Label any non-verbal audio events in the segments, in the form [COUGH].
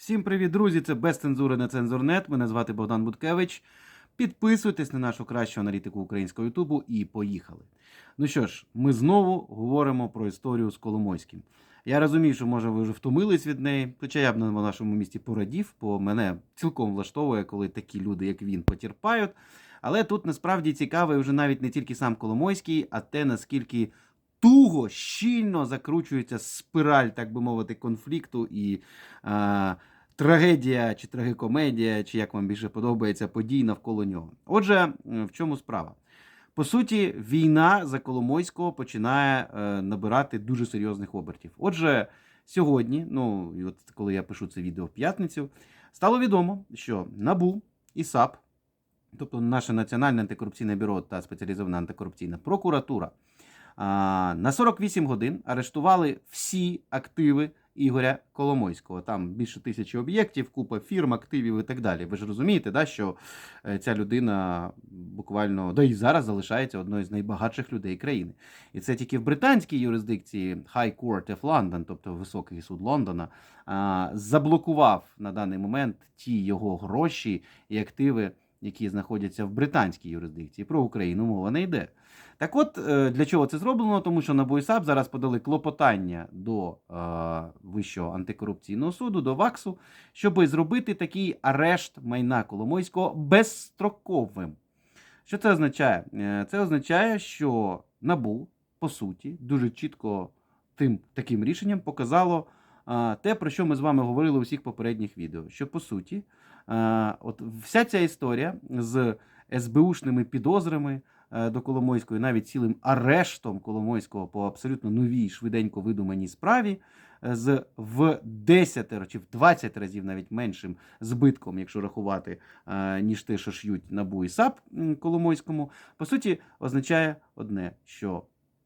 Всім привіт, друзі! Це без цензури на цензурнет. Мене звати Богдан Буткевич. Підписуйтесь на нашу кращу аналітику українського Ютубу і поїхали. Ну що ж, ми знову говоримо про історію з Коломойським. Я розумію, що може ви вже втомились від неї, хоча я б на нашому місці порадів, бо мене цілком влаштовує, коли такі люди, як він, потерпають. Але тут насправді цікавий вже навіть не тільки сам Коломойський, а те, наскільки туго, щільно закручується спираль, так би мовити, конфлікту і а, трагедія чи трагикомедія, чи як вам більше подобається, подій навколо нього. Отже, в чому справа? По суті, війна за Коломойського починає е, набирати дуже серйозних обертів. Отже, сьогодні, ну і от коли я пишу це відео в п'ятницю, стало відомо, що НАБУ і САП, тобто наше Національне антикорупційне бюро та спеціалізована антикорупційна прокуратура, на 48 годин арештували всі активи Ігоря Коломойського. Там більше тисячі об'єктів, купа фірм, активів і так далі. Ви ж розумієте, да, що е, ця людина буквально да і зараз залишається одною з найбагатших людей країни. І це тільки в британській юрисдикції High Court of London, тобто Високий суд Лондона, заблокував на даний момент ті його гроші і активи, які знаходяться в британській юрисдикції. Про Україну мова не йде. Так от, е, для чого це зроблено? Тому що НАБУ і САП зараз подали клопотання до е, Вищого антикорупційного суду, до ВАКСу, щоб зробити такий арешт майна Коломойського безстроковим. Що це означає? Е, Це означає, що НАБУ, по суті, дуже чітко тим таким рішенням показало те, про що ми з вами говорили у всіх попередніх відео. Що по суті, от вся ця історія з СБУшними підозрами до Коломойської, навіть цілим арештом Коломойського по абсолютно новій, швиденько видуманій справі, е, з в 10 чи в 20 разів навіть меншим збитком, якщо рахувати, е, ніж те, що ш'ють НАБУ і САП Коломойському, по суті, означає одне, що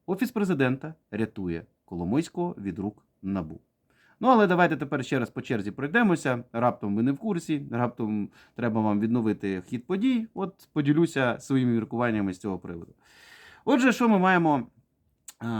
Офіс президента рятує Коломойського від рук НАБУ. Ну, але давайте тепер ще раз по черзі пройдемося. Раптом ви не в курсі, раптом треба вам відновити хід подій. От поділюся своїми міркуваннями з цього приводу. Отже, що ми маємо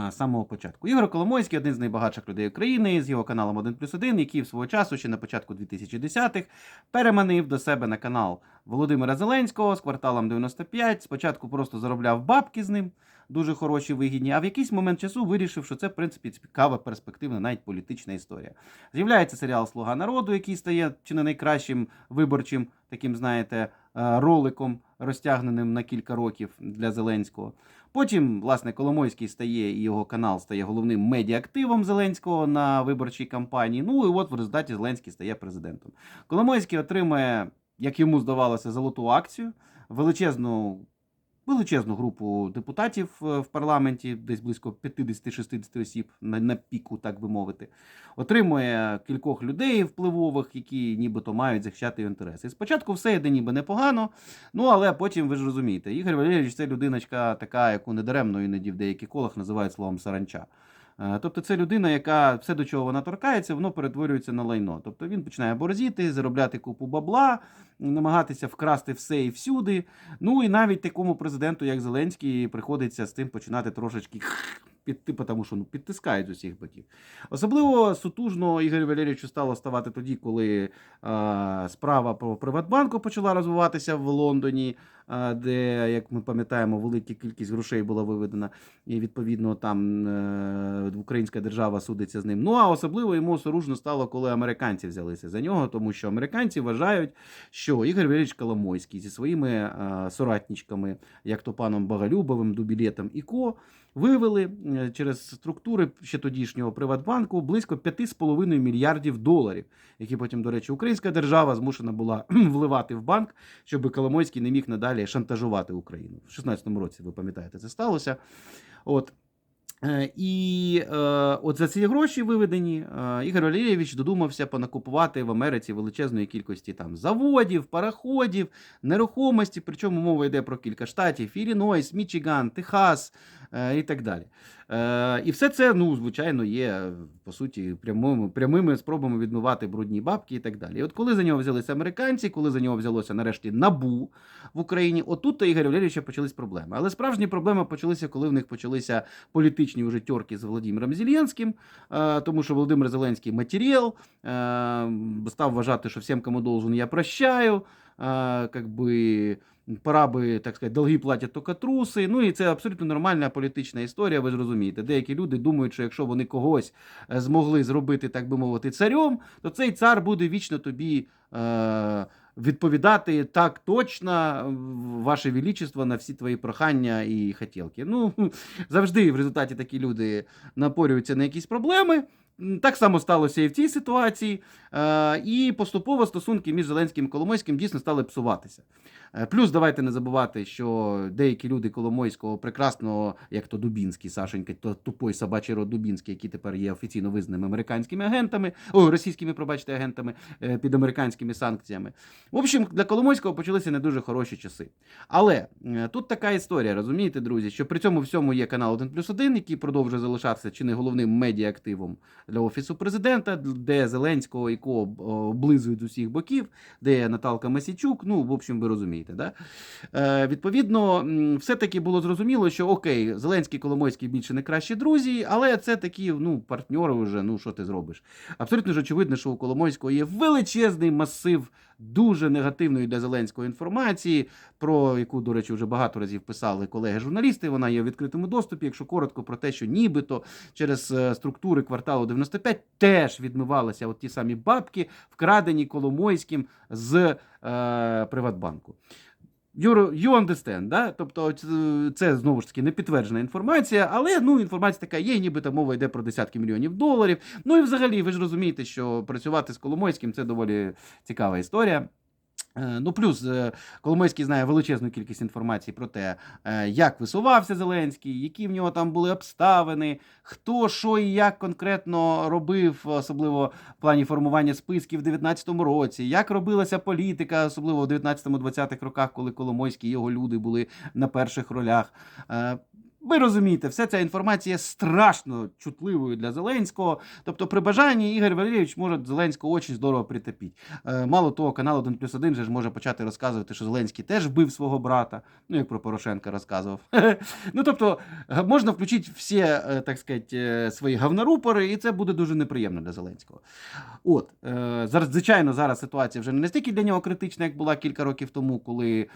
з самого початку? Ігор Коломойський один з найбагатших людей України з його каналом 1 плюс 1, який в свого часу, ще на початку 2010-х, переманив до себе на канал Володимира Зеленського з кварталом 95. Спочатку просто заробляв бабки з ним, дуже хороші, вигідні, а в якийсь момент часу вирішив, що це, в принципі, цікава, перспективна, навіть політична історія. З'являється серіал Слуга народу, який стає чи не найкращим виборчим, таким, знаєте, е, роликом, розтягненим на кілька років для Зеленського. Потім, власне, Коломойський стає і його канал стає головним медіаактивом Зеленського на виборчій кампанії. Ну і от в результаті Зеленський стає президентом. Коломойський отримує, як йому здавалося, золоту акцію, величезну. Величезну групу депутатів е, в парламенті, десь близько 50-60 осіб на, на піку, так би мовити, отримує кількох людей впливових, які нібито мають захищати його інтереси. Спочатку все йде ніби непогано, ну але потім ви ж розумієте, Ігор Валерійович це людиночка така, яку недаремно іноді в деяких колах називають словом саранча. Е, Тобто це людина, яка все, до чого вона торкається, воно перетворюється на лайно. Тобто він починає борзіти, заробляти купу бабла, намагатися вкрасти все і всюди. Ну і навіть такому президенту, як Зеленський, приходиться з тим починати трошечки підти, тому що ну, підтискають з усіх боків. Особливо сутужно Ігорю Валерійовичу стало ставати тоді, коли е, справа про Приватбанку почала розвиватися в Лондоні, е, де, як ми пам'ятаємо, велика кількість грошей була виведена, і відповідно там е, українська держава судиться з ним. Ну а особливо йому соружно стало, коли американці взялися за нього, тому що американці вважають, що Ігор Валерійович Коломойський зі своїми е, соратничками, як то паном Боголюбовим, Дубілетом і Ко, вивели е, через структури ще тодішнього Приватбанку близько 5,5 мільярдів доларів, які потім, до речі, українська держава змушена була [CLEARS THROAT] вливати в банк, щоб Коломойський не міг надалі шантажувати Україну. В 16-му році, ви пам'ятаєте, це сталося. От. Е, І е, от за ці гроші виведені е, Ігор Валерійович додумався понакупувати в Америці величезної кількості там заводів, пароходів, нерухомості. Причому мова йде про кілька штатів: Іллінойс, Мічиган, Техас, і так далі. Е, І все це, ну, звичайно, є по суті прямими, прямими спробами відмивати брудні бабки і так далі. І от коли за нього взялися американці, коли за нього взялося нарешті набу в Україні, отут то Ігоря Валерійовича почались проблеми. Але справжні проблеми почалися, коли в них почалися політичні уже тьорки з Володимиром Зеленським, е, тому що Володимир Зеленський матеріал, е, став вважати, що всім, кому должен, я прощаю. Е, как пора би, так сказати, долги платять тільки труси. Ну і це абсолютно нормальна політична історія, ви ж розумієте. Деякі люди думають, що якщо вони когось е, змогли зробити, так би мовити, царем, то цей цар буде вічно тобі. Е- Відповідати так точно, е, ваше величество, на всі твої прохання і хотілки. Ну [LAUGHS] завжди в результаті такі люди напорюються на якісь проблеми. Так само сталося і в цій ситуації. Е, І поступово стосунки між Зеленським і Коломойським дійсно стали псуватися. Е, Плюс давайте не забувати, що деякі люди Коломойського прекрасно, як то Дубінський, Сашенька, то тупой собачий род Дубінський, які тепер є офіційно визнаними американськими агентами, о, російськими, пробачте, агентами е, під американськими санкціями. В общем, для Коломойського почалися не дуже хороші часи. Але тут така історія, розумієте, друзі, що при цьому всьому є канал 1 плюс 1, який продовжує залишатися чи не головним медіа-активом для офісу президента, де Зеленського і Ко облизують з усіх боків, де Наталка Масічук. Ну, в общем, ви розумієте, да? Е, відповідно, все-таки було зрозуміло, що окей, Зеленський Коломойський більше не кращі друзі, але це такі ну, партньори вже, ну що ти зробиш. Абсолютно ж очевидно, що у Коломойського є величезний масив дуже негативної для Зеленського інформації, про яку, до речі, вже багато разів писали колеги-журналісти. Вона є в відкритому доступі. Якщо коротко про те, що нібито через е, структури кварталу 95 теж відмивалися от ті самі бабки, вкрадені Коломойським з е, Приватбанку. You, you understand, да? Тобто це- це знову ж таки не підтверджена інформація, але ну інформація така є, нібито мова йде про десятки мільйонів доларів. Ну і взагалі, ви ж розумієте, що працювати з Коломойським це доволі цікава історія. Е, Ну, плюс е, Коломойський знає величезну кількість інформації про те, е, як висувався Зеленський, які в нього там були обставини, хто що і як конкретно робив, особливо в плані формування списків в 19-му році, як робилася політика, особливо в 19-20-х роках, коли Коломойський і його люди були на перших ролях. Ви розумієте, вся ця інформація страшно чутливою для Зеленського. Тобто, при бажанні Ігор Валерійович може Зеленського дуже здорово притопити. Е, Мало того, канал 1 плюс 1 же ж може почати розказувати, що Зеленський теж вбив свого брата, ну як про Порошенка розказував. [LAUGHS] Ну тобто можна включити всі, е, так сказати, е, свої говнорупори, і це буде дуже неприємно для Зеленського. От звичайно, зараз ситуація вже не настільки для нього критична, як була кілька років тому, коли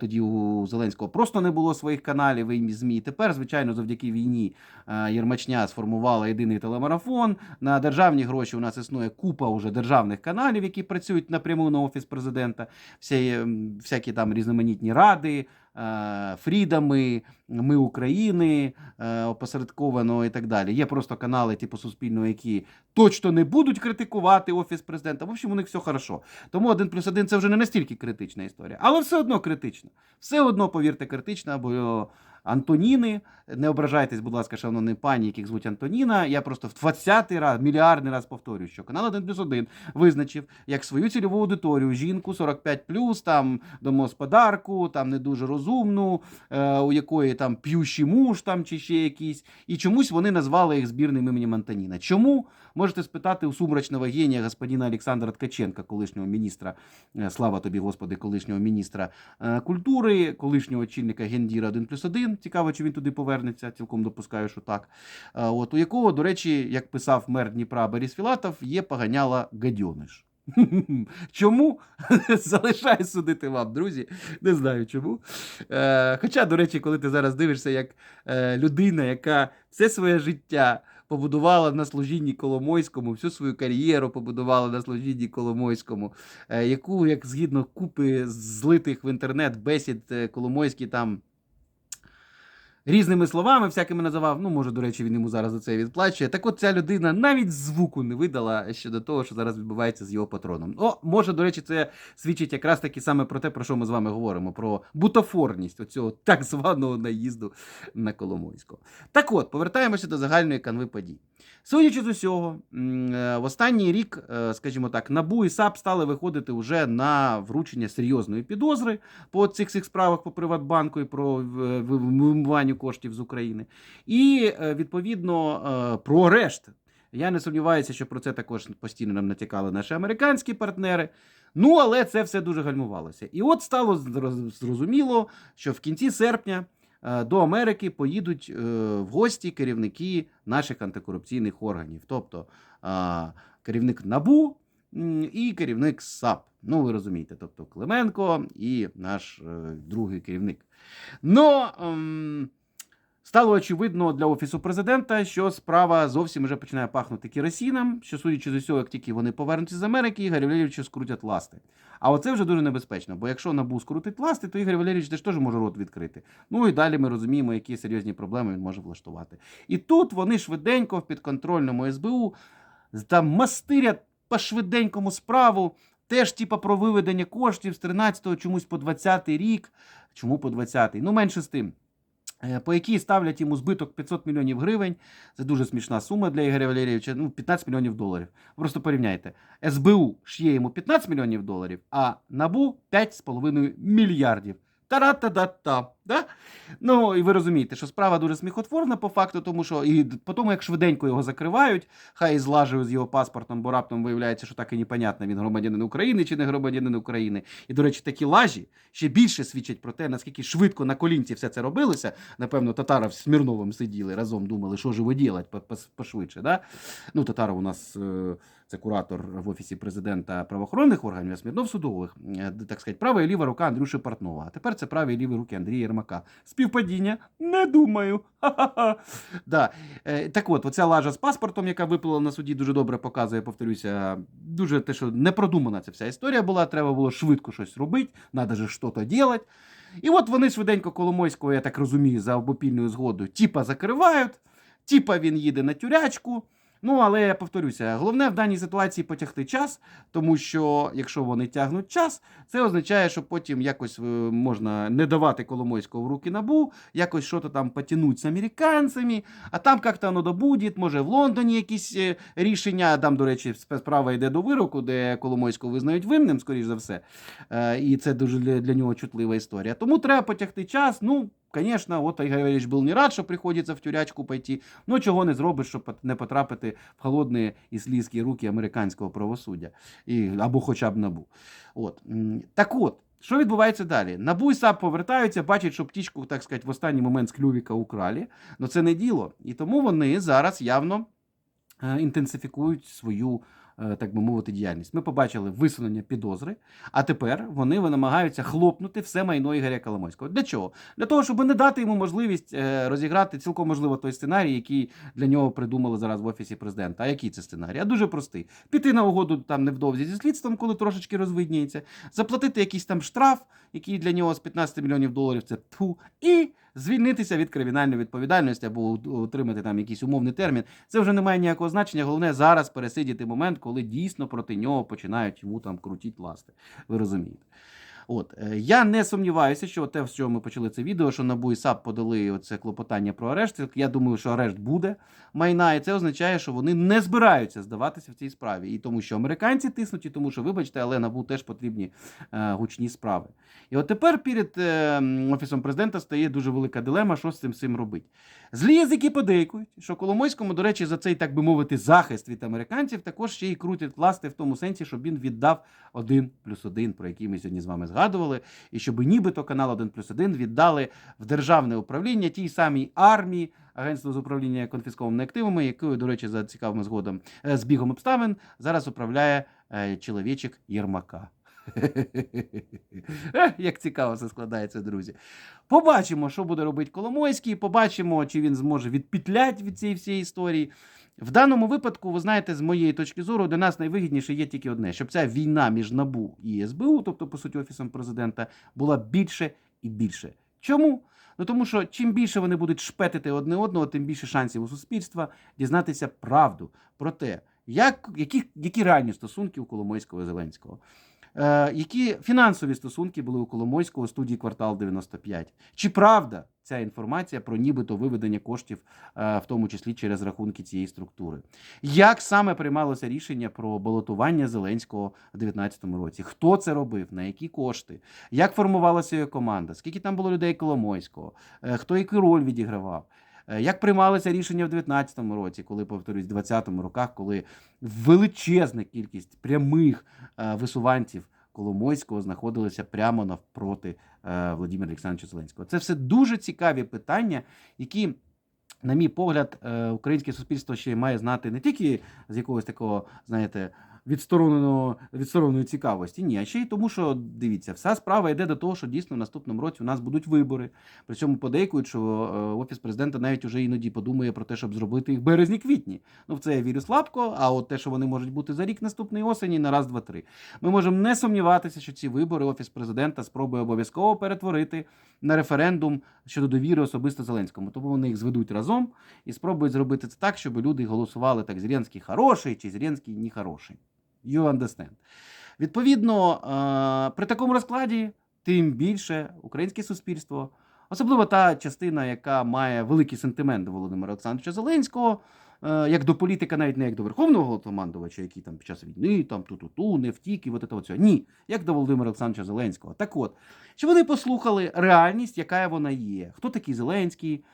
тоді у Зеленського просто не було своїх каналів і ЗМІ. Тепер, звичайно, завдяки війні е, Єрмачня сформувала єдиний телемарафон. На державні гроші у нас існує купа уже державних каналів, які працюють напряму на офіс президента. Всі, всякі там різноманітні ради. е, Фрідами, Ми України, е, опосередковано і так далі. Є просто канали типу Суспільного, які точно не будуть критикувати офіс президента. В общем, у них все хорошо. Тому один плюс один це вже не настільки критична історія, але все одно критична. Все одно, повірте, критична, бо Антоніни. Не ображайтесь, будь ласка, шановні пані, яких звуть Антоніна. Я просто в 20-й раз, мільярдний раз повторюю, що канал 1 плюс 1 визначив як свою цільову аудиторію жінку 45+, там домогосподарку, там не дуже розумну, е, у якої там п'ющий муж там чи ще якийсь. І чомусь вони назвали їх збірним іменем Антоніна. Чому? Можете спитати у сумрачного генія господина Олександра Ткаченка, колишнього міністра, е, слава тобі, Господи, колишнього міністра е, культури, колишнього очільника Гендіра 1 плюс 1. Цікаво, чи він туди повернеться, цілком допускаю, що так. Е, От, у якого, до речі, як писав мер Дніпра Борис Філатов, є поганяла гадьониш. [LAUGHS] Чому? [LAUGHS] Залишаю судити вам, друзі. Не знаю чому. Е, Хоча, до речі, коли ти зараз дивишся, як е, людина, яка все своє життя побудувала на служінні Коломойському, всю свою кар'єру побудувала на служінні Коломойському, е, яку, як згідно купи злитих в інтернет бесід е, Коломойський там. Різними словами, всякими називав. Ну, може, до речі, він йому зараз за це відплачує. Так от ця людина навіть звуку не видала щодо того, що зараз відбувається з його патроном. О, може, до речі, це свідчить якраз таки саме про те, про що ми з вами говоримо: про бутафорність оцього так званого наїзду на Коломойського. Так от, повертаємося до загальної канви подій. Судячи з усього, е, в останній рік, е, скажімо так, НАБУ і САП стали виходити вже на вручення серйозної підозри по цих всіх справах по Приватбанку і про е, ви- вимиванню коштів з України. І відповідно про арешт. Я не сумніваюся, що про це також постійно нам натякали наші американські партнери. Ну, але це все дуже гальмувалося. І от стало зрозуміло, що в кінці серпня до Америки поїдуть е, в гості керівники наших антикорупційних органів, тобто е, керівник НАБУ і керівник САП. Ну, ви розумієте, тобто Клименко і наш е, другий керівник. Ну, ем, стало очевидно для Офісу президента, що справа зовсім вже починає пахнути керосином, що, судячи з усього, як тільки вони повернуться з Америки, Ігор Валерійовича скрутять ласти. А оце вже дуже небезпечно, бо якщо НАБУ скрутить ласти, то Ігор Валерійович теж теж може рот відкрити. Ну і далі ми розуміємо, які серйозні проблеми він може влаштувати. І тут вони швиденько в підконтрольному СБУ там мастирять по швиденькому справу. Теж, типа, про виведення коштів з 13-го чомусь по 20 рік. Чому по 20-й? Ну, менше з тим. Е, По якій ставлять йому збиток 500 мільйонів гривень. Це дуже смішна сума для Ігоря Валерійовича. Ну, 15 мільйонів доларів. Просто порівняйте. СБУ шє йому 15 мільйонів доларів, а НАБУ 5,5 мільярдів. Та-ра-та-да-та. Да? Ну, і ви розумієте, що справа дуже сміхотворна по факту, тому що і по тому, як швиденько його закривають, хай злажують з його паспортом, бо раптом виявляється, що так і непонятно, він громадянин України чи не громадянин України. І, до речі, такі лажі ще більше свідчать про те, наскільки швидко на колінці все це робилося. Напевно, Татаров з Смірновим сиділи разом, думали, що ж пошвидше. Да? Ну, Татаров у нас е, це куратор в офісі президента правоохоронних органів, а Смірнов судових, е, так сказати, права і ліва рука Андрюші Портнова. А тепер це праві і ліві руки Андрія Єрмака. Співпадіння? Не думаю. Ха-ха-ха. Да. Е, Так от, оця лажа з паспортом, яка виплила на суді, дуже добре показує, повторюся, дуже те, що не продумана ця вся історія була. Треба було швидко щось робити, треба же щось робити. І от вони швиденько Коломойського, я так розумію, за обопільною згодою, типа закривають, типа він їде на тюрячку. Ну, але я повторюся, головне в даній ситуації потягти час, тому що якщо вони тягнуть час, це означає, що потім якось е, можна не давати Коломойського в руки набу, якось що-то там потягнуть з американцями, а там як-то воно добуде, може в Лондоні якісь е, рішення, там, до речі, справа йде до вироку, де Коломойського визнають винним, скоріш за все. Е, І це дуже для нього чутлива історія. Тому треба потягти час. Ну, звісно, от Ігор Валерійович був не рад, що приходиться в тюрячку пойти. Ну, чого не зробиш, щоб не потрапити в холодні і слізкі руки американського правосуддя. І, або хоча б набу. От. Так от. Що відбувається далі? Набу і САП повертаються, бачать, що птічку, так сказати, в останній момент з клювіка украли. але це не діло. І тому вони зараз явно е, інтенсифікують свою, так би мовити, діяльність. Ми побачили висунення підозри, а тепер вони намагаються хлопнути все майно Ігоря Коломойського. Для чого? Для того, щоб не дати йому можливість е, розіграти цілком можливо той сценарій, який для нього придумали зараз в офісі президента. А який це сценарій? А дуже простий: піти на угоду там невдовзі зі слідством, коли трошечки розвидніється, заплатити якийсь там штраф, який для нього з 15 мільйонів доларів це тфу, і звільнитися від кримінальної відповідальності або отримати там якийсь умовний термін. Це вже не має ніякого значення. Головне зараз пересидіти момент, коли дійсно проти нього починають йому там крутіть ласти. Ви розумієте. От е, я не сумніваюся, що те, з чого ми почали це відео, що НАБУ і САП подали оце клопотання про арешт. Я думаю, що арешт буде майна, і це означає, що вони не збираються здаватися в цій справі. І тому, що американці тиснуть, і тому, що, вибачте, але НАБУ теж потрібні е, гучні справи. І от тепер перед е, офісом президента стає дуже велика дилема, що з цим всім робити. Злі язики подейкують, що Коломойському, до речі, за цей, так би мовити, захист від американців також ще й крутять ласти в тому сенсі, щоб він віддав один плюс один, про який ми сьогодні з вами згадували, і щоб нібито канал 1 плюс 1 віддали в державне управління тій самій армії, агентство з управління конфіскованими активами, якою, до речі, за цікавим згодом е, збігом обставин зараз управляє е, чоловічик Єрмака. Як цікаво все складається, друзі. Побачимо, що буде робити Коломойський, побачимо, чи він зможе відпітлять від цієї всієї історії. В даному випадку, ви знаєте, з моєї точки зору, для нас найвигідніше є тільки одне: щоб ця війна між НАБУ і СБУ, тобто, по суті, офісом президента, була більше і більше. Чому? Ну тому що чим більше вони будуть шпетити одне одного, тим більше шансів у суспільства дізнатися правду про те, як, які, які реальні стосунки у Коломойського Зеленського. Е, які фінансові стосунки були у Коломойського у студії квартал 95? Чи правда ця інформація про нібито виведення коштів, е, в тому числі через рахунки цієї структури? Як саме приймалося рішення про балотування Зеленського в 2019 році? Хто це робив? На які кошти? Як формувалася його команда? Скільки там було людей Коломойського? Е, Хто яку роль відігравав? Е, Як приймалися рішення в 2019 році, коли повторюсь, в 2020 роках, коли величезна кількість прямих е, висуванців Коломойського знаходилися прямо навпроти е, Володимира Олександровича Зеленського? Це все дуже цікаві питання, які. На мій погляд, українське суспільство ще має знати не тільки з якогось такого, знаєте, відстороненої цікавості, ні, а ще й тому, що дивіться, вся справа йде до того, що дійсно в наступному році у нас будуть вибори. При цьому подейкують, що е, офіс президента навіть уже іноді подумає про те, щоб зробити їх березні-квітні. Ну в це я вірю слабко. А от те, що вони можуть бути за рік наступної осені, на раз, два, три. Ми можемо не сумніватися, що ці вибори офіс президента спробує обов'язково перетворити на референдум щодо довіри особисто Зеленському. Тому вони їх зведуть разом і спробують зробити це так, щоб люди голосували так: Зеленський хороший чи Зеленський не хороший. You understand. Відповідно, е, при такому розкладі, тим більше українське суспільство, особливо та частина, яка має великий сентимент до Володимира Олександровича Зеленського, е, як до політика, навіть не як до верховного головнокомандувача, який там під час війни, там ту-ту-ту, не втік і от це оце. Ні, як до Володимира Олександровича Зеленського. Так от, що вони послухали реальність, яка вона є. Хто такий Зеленський,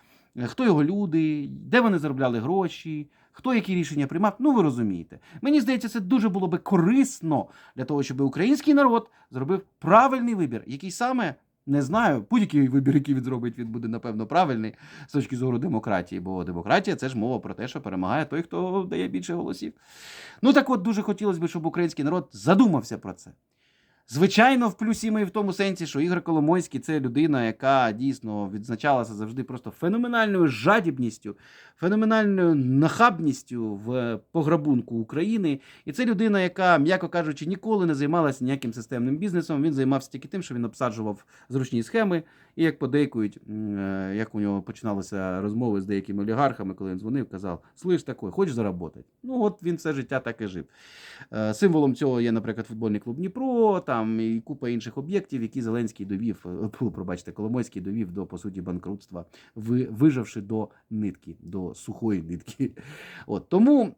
хто його люди, де вони заробляли гроші, хто які рішення приймав. Ну ви розумієте. Мені здається, це дуже було би корисно для того, щоб український народ зробив правильний вибір, який саме. Не знаю, будь-який вибір, який він зробить, він буде напевно правильний з точки зору демократії, бо демократія це ж мова про те, що перемагає той, хто дає більше голосів. Ну так от дуже хотілося б, щоб український народ задумався про це. Звичайно, в плюсі ми в тому сенсі, що Ігор Коломойський це людина, яка дійсно відзначалася завжди просто феноменальною жадібністю, феноменальною нахабністю в пограбунку України. І це людина, яка, м'яко кажучи, ніколи не займалася ніяким системним бізнесом. Він займався тільки тим, що він обсаджував зручні схеми. І як подейкують, е, як у нього починалися розмови з деякими олігархами, коли він дзвонив, казав: Слиш такой, хочеш заработати? Ну от він все життя так і жив. Е, Символом цього є, наприклад, футбольний клуб Дніпро, там і купа інших об'єктів, які Зеленський довів, е, [LAUGHS] пробачте, Коломойський довів до по суті банкрутства, ви- вижавши до нитки, до сухої нитки. [LAUGHS] От тому.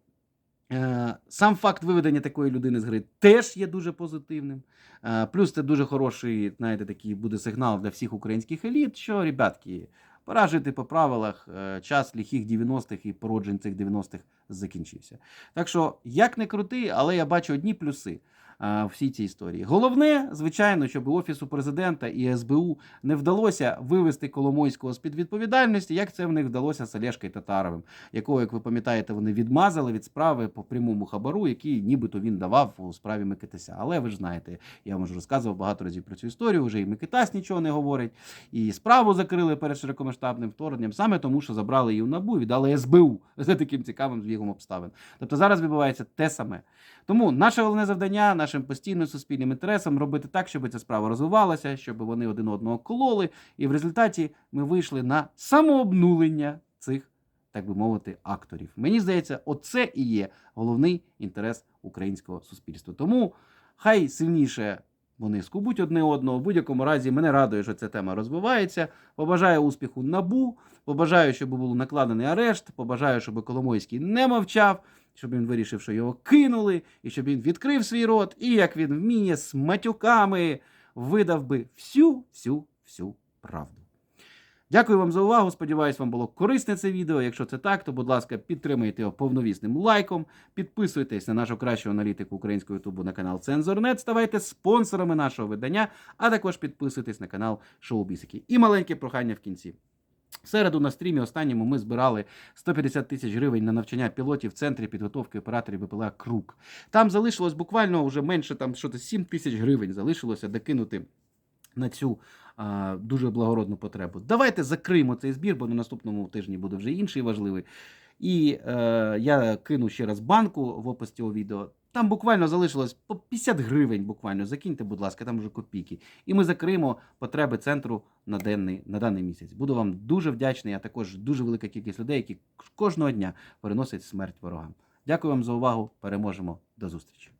Е, Сам факт виведення такої людини з гри теж є дуже позитивним. Е, Плюс це дуже хороший, знаєте, такий буде сигнал для всіх українських еліт, що, ребятки, пора жити по правилах. Час ліхих 90-х і породжень цих 90-х закінчився. Так що, як не крути, але я бачу одні плюси всій цій історії. Головне, звичайно, щоб офісу президента і СБУ не вдалося вивести Коломойського з під відповідальності, як це в них вдалося з Олешкою Татаровим, якого, як ви пам'ятаєте, вони відмазали від справи по прямому хабару, який нібито він давав у справі Микитася. Але ви ж знаєте, я вам вже розказував багато разів про цю історію. Вже і Микитась нічого не говорить, і справу закрили перед широкомасштабним вторгненням, саме тому, що забрали її в набу і віддали СБУ за таким цікавим збігом обставин. Тобто зараз відбувається те саме. Тому наше головне завдання, нашим постійним суспільним інтересам робити так, щоб ця справа розвивалася, щоб вони один одного кололи, і в результаті ми вийшли на самообнулення цих, так би мовити, акторів. Мені здається, оце і є головний інтерес українського суспільства. Тому хай сильніше. Вони скубуть одне одного. В будь-якому разі мене радує, що ця тема розвивається. Побажаю успіху набу. Побажаю, щоб був накладений арешт. Побажаю, щоб Коломойський не мовчав, щоб він вирішив, що його кинули, і щоб він відкрив свій рот, і як він вміє з матюками видав би всю, всю, всю правду. Дякую вам за увагу. Сподіваюсь, вам було корисне це відео. Якщо це так, то будь ласка, підтримайте його повновісним лайком. Підписуйтесь на нашу кращу аналітику українського ютубу на канал Цензорнет. Ставайте спонсорами нашого видання, а також підписуйтесь на канал Шоу Бісики. І маленьке прохання в кінці. В середу на стрімі останньому ми збирали 150 тисяч гривень на навчання пілотів в центрі підготовки операторів БПЛА Крук. Там залишилось буквально вже менше там що 7 тисяч гривень залишилося докинути на цю дуже благородну потребу. Давайте закриємо цей збір, бо на наступному тижні буде вже інший важливий. І е, я кину ще раз банку в опис цього відео. Там буквально залишилось по 50 гривень. Буквально закиньте, будь ласка, там вже копійки. І ми закриємо потреби центру на денний на даний місяць. Буду вам дуже вдячний, а також дуже велика кількість людей, які кожного дня переносять смерть ворогам. Дякую вам за увагу. Переможемо. До зустрічі.